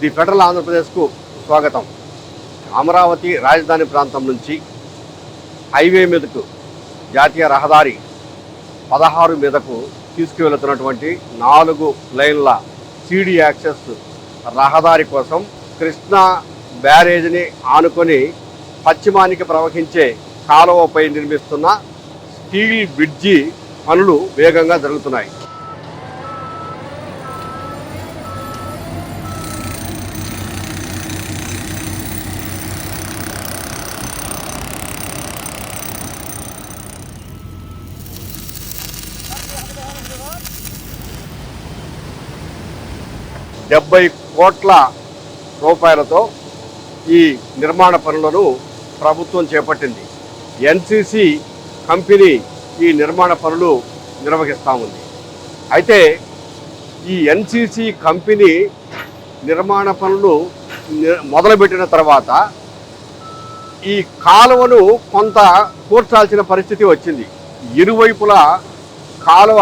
The federal ఆంధ్రప్రదేశ్కు స్వాగతం. అమరావతి రాజధాని ప్రాంతం నుంచి హైవే మీదకు జాతీయ రహదారి పదహారు మీదకు తీసుకువెళుతున్నటువంటి నాలుగు లైన్ల సిడి యాక్సెస్ రహదారి కోసం కృష్ణా బ్యారేజ్ని ఆనుకొని పశ్చిమానికి ప్రవహించే కాలువపై నిర్మిస్తున్న స్టీల్ బ్రిడ్జి పనులు వేగంగా జరుగుతున్నాయి. డెబ్బై కోట్ల రూపాయలతో ఈ నిర్మాణ పనులను ప్రభుత్వం చేపట్టింది. ఎన్సిసి కంపెనీ ఈ నిర్మాణ పనులు నిర్వహిస్తూ ఉంది. అయితే ఈ ఎన్సిసి కంపెనీ నిర్మాణ పనులు మొదలుపెట్టిన తర్వాత ఈ కాలువను కొంత కూర్చాల్సిన పరిస్థితి వచ్చింది. ఇరువైపులా కాలువ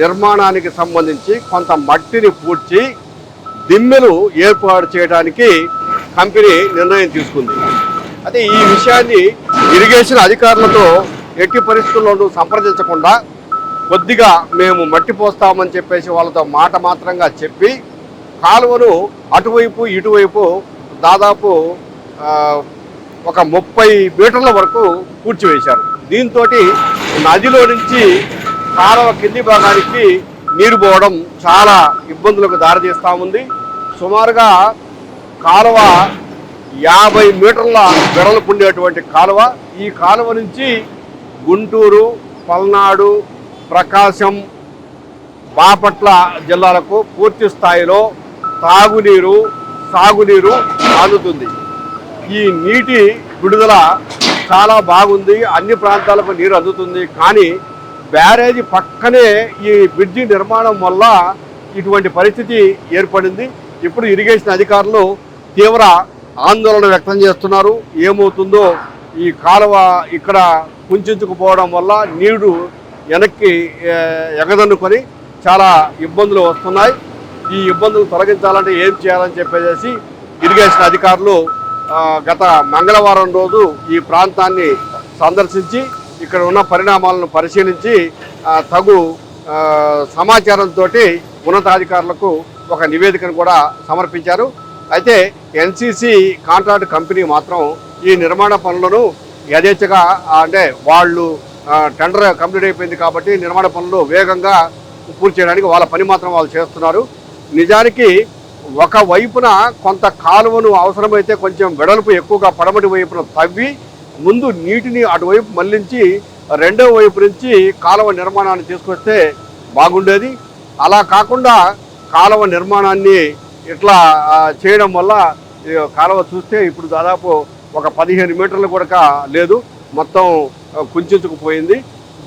నిర్మాణానికి సంబంధించి కొంత మట్టిని పూడ్చి దిమ్మెలు ఏర్పాటు చేయడానికి కంపెనీ నిర్ణయం తీసుకుంది. అయితే ఈ విషయాన్ని ఇరిగేషన్ అధికారులతో ఎట్టి పరిస్థితుల్లోనూ సంప్రదించకుండా కొద్దిగా మేము మట్టి పోస్తామని చెప్పేసి వాళ్ళతో మాట మాత్రంగా చెప్పి కాలువను అటువైపు ఇటువైపు దాదాపు ఒక ముప్పై మీటర్ల వరకు పూడ్చివేశారు. దీంతో నదిలో నుంచి కాలువ కింది భాగానికి నీరు పోవడం చాలా ఇబ్బందులకు దారితీస్తూ ఉంది. సుమారుగా కాలువ యాభై మీటర్ల వెడలు ఉండేటువంటి కాలువ. ఈ కాలువ నుంచి గుంటూరు పల్నాడు ప్రకాశం బాపట్ల జిల్లాలకు పూర్తి స్థాయిలో తాగునీరు సాగునీరు అందుతుంది. ఈ నీటి విడుదల చాలా బాగుంది. అన్ని ప్రాంతాలకు నీరు అందుతుంది. కానీ బ్యారేజీ పక్కనే ఈ బ్రిడ్జి నిర్మాణం వల్ల ఇటువంటి పరిస్థితి ఏర్పడింది. ఇప్పుడు ఇరిగేషన్ అధికారులు తీవ్ర ఆందోళన వ్యక్తం చేస్తున్నారు. ఏమవుతుందో ఈ కాలువ ఇక్కడ కుంచుకుపోవడం వల్ల నీరు వెనక్కి ఎగదన్నుకొని చాలా ఇబ్బందులు వస్తున్నాయి. ఈ ఇబ్బందులు తొలగించాలంటే ఏం చేయాలని చెప్పేసి ఇరిగేషన్ అధికారులు గత మంగళవారం రోజు ఈ ప్రాంతాన్ని సందర్శించి ఇక్కడ ఉన్న పరిణామాలను పరిశీలించి తగు సమాచారంతో ఉన్నతాధికారులకు ఒక నివేదికను కూడా సమర్పించారు. అయితే ఎన్సీసీ కాంట్రాక్ట్ కంపెనీ మాత్రం ఈ నిర్మాణ పనులను యథేచ్ఛగా అంటే వాళ్ళు టెండర్ కంప్లీట్ అయిపోయింది కాబట్టి నిర్మాణ పనులు వేగంగా పూర్తి చేయడానికి వాళ్ళ పని మాత్రం వాళ్ళు చేస్తున్నారు. నిజానికి ఒక వైపున కొంత కాలువను అవసరమైతే కొంచెం వెడల్పు ఎక్కువగా పడమటి వైపున తవ్వి ముందు నీటిని అటువైపు మళ్ళించి రెండో వైపు నుంచి కాలువ నిర్మాణాన్ని తీసుకొస్తే బాగుండేది. అలా కాకుండా కాలువ నిర్మాణాన్ని ఇట్లా చేయడం వల్ల కాలువ చూస్తే ఇప్పుడు దాదాపు ఒక పదిహేను మీటర్లు కూడా లేదు. మొత్తం కుంచుకుపోయింది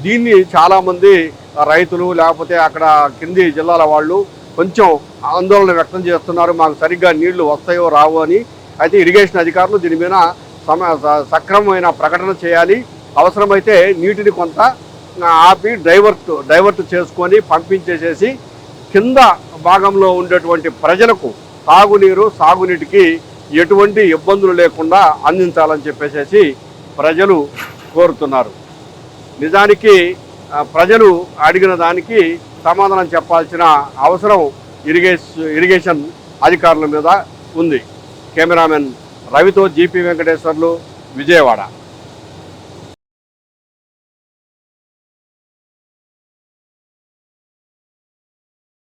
దీన్ని చాలామంది రైతులు లేకపోతే అక్కడ కింది జిల్లాల వాళ్ళు కొంచెం ఆందోళన వ్యక్తం చేస్తున్నారు. మాకు సరిగ్గా నీళ్ళు వస్తాయో రావో అని. అయితే ఇరిగేషన్ అధికారులు దీని మీద సమ స- సక్రమమైన ప్రకటన చేయాలి. అవసరమైతే నీటిని కొంత ఆపి డైవర్ట్ డైవర్ట్ చేసుకొని పంపించేసేసి కింద భాగంలో ఉండేటువంటి ప్రజలకు తాగునీరు సాగునీటికి ఎటువంటి ఇబ్బందులు లేకుండా అందించాలని చెప్పేసి ప్రజలు కోరుతున్నారు. నిజానికి ప్రజలు అడిగిన దానికి సమాధానం చెప్పాల్సిన అవసరం ఇరిగేష్ ఇరిగేషన్ అధికారుల మీద ఉంది. కెమెరామెన్ రవితో జీపీ వెంకటేశ్వర్లు విజయవాడ.